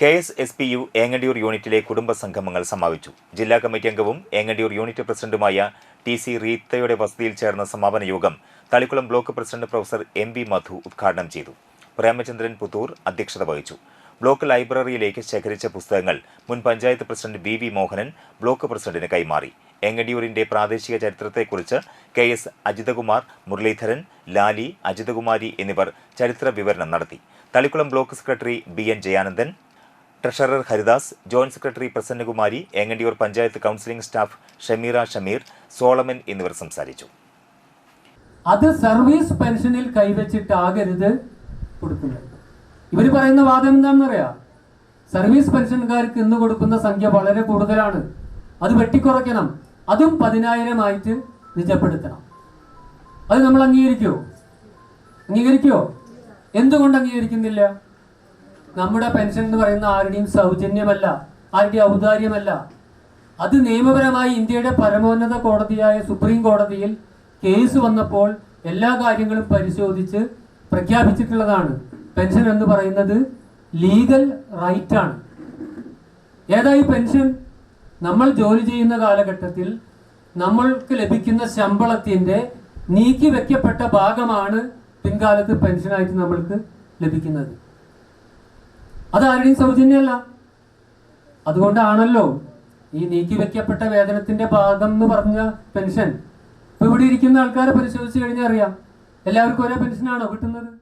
K S S P U Engandiyoor യൂണിറ്റിലെ കുടുംബ സംഗമങ്ങൾ സമാപിച്ചു. ജില്ലാ കമ്മിറ്റി അംഗവും ഏങ്ങണ്ടിയൂർ യൂണിറ്റ് പ്രസിഡന്റുമായ ടി സി റീത്തയുടെ വസതിയിൽ ചേർന്ന സമാപന യോഗം Thalikulam block president professor M V Madhu ഉദ്ഘാടനം ചെയ്തു. പ്രേമചന്ദ്രൻ പുത്തൂർ അധ്യക്ഷത വഹിച്ചു. ബ്ലോക്ക് ലൈബ്രറിയിലേക്ക് ശേഖരിച്ച പുസ്തകങ്ങൾ മുൻ panchayat president B V Mohanan block പ്രസിഡന്റിന് കൈമാറി. എങ്ങടിയൂരിന്റെ പ്രാദേശിക ചരിത്രത്തെക്കുറിച്ച് കെ എസ് അജിതകുമാർ മുരളീധരൻ ലാലി അജിതകുമാരി എന്നിവർ ചരിത്ര വിവരണം നടത്തി. Thalikulam block secretary B N Jayanandan treasurer Haridas joint secretary Prasannakumari Engandiyoor panchayat counselling staff Shameera Shameer Solomon എന്നിവർ സംസാരിച്ചു. അത് സർവീസ് പെൻഷനിൽ കൈവച്ചിട്ടാകരുത് കൊടുക്കുന്നത്. ഇവർ പറയുന്ന വാദം എന്താണെന്നറിയാം സർവീസ് പെൻഷൻകാർക്ക് ഇന്ന് കൊടുക്കുന്ന സംഖ്യ വളരെ കൂടുതലാണ്. അത് വെട്ടിക്കുറയ്ക്കണം. അതും പതിനായിരമായിട്ട് നിജപ്പെടുത്തണം. അത് നമ്മൾ അംഗീകരിക്കുമോ അംഗീകരിക്കുമോ എന്തുകൊണ്ട് അംഗീകരിക്കുന്നില്ല? നമ്മുടെ പെൻഷൻ എന്ന് പറയുന്ന ആരുടെയും സൗജന്യമല്ല ആരുടെയും ഔദാര്യമല്ല. അത് നിയമപരമായി ഇന്ത്യയുടെ പരമോന്നത കോടതിയായ സുപ്രീം കോടതിയിൽ കേസ് വന്നപ്പോൾ എല്ലാ കാര്യങ്ങളും പരിശോധിച്ച് പ്രഖ്യാപിച്ചിട്ടുള്ളതാണ്. പെൻഷൻ എന്ന് പറയുന്നത് ലീഗൽ റൈറ്റ് ആണ് ഏതായി പെൻഷൻ? നമ്മൾ ജോലി ചെയ്യുന്ന കാലഘട്ടത്തിൽ നമ്മൾക്ക് ലഭിക്കുന്ന ശമ്പളത്തിന്റെ നീക്കി വെക്കപ്പെട്ട ഭാഗമാണ് പിൻകാലത്ത് പെൻഷനായിട്ട് നമ്മൾക്ക് ലഭിക്കുന്നത്. അത് ആരുടെയും സൗജന്യമല്ല. അതുകൊണ്ടാണല്ലോ ഈ നീക്കി വെക്കപ്പെട്ട വേതനത്തിന്റെ ഭാഗം എന്ന് പറഞ്ഞ പെൻഷൻ. ഇപ്പൊ ഇവിടെ ഇരിക്കുന്ന ആൾക്കാരെ പരിശോധിച്ച് കഴിഞ്ഞാൽ അറിയാം. എല്ലാവർക്കും ഒരേ പെൻഷനാണോ കിട്ടുന്നത്?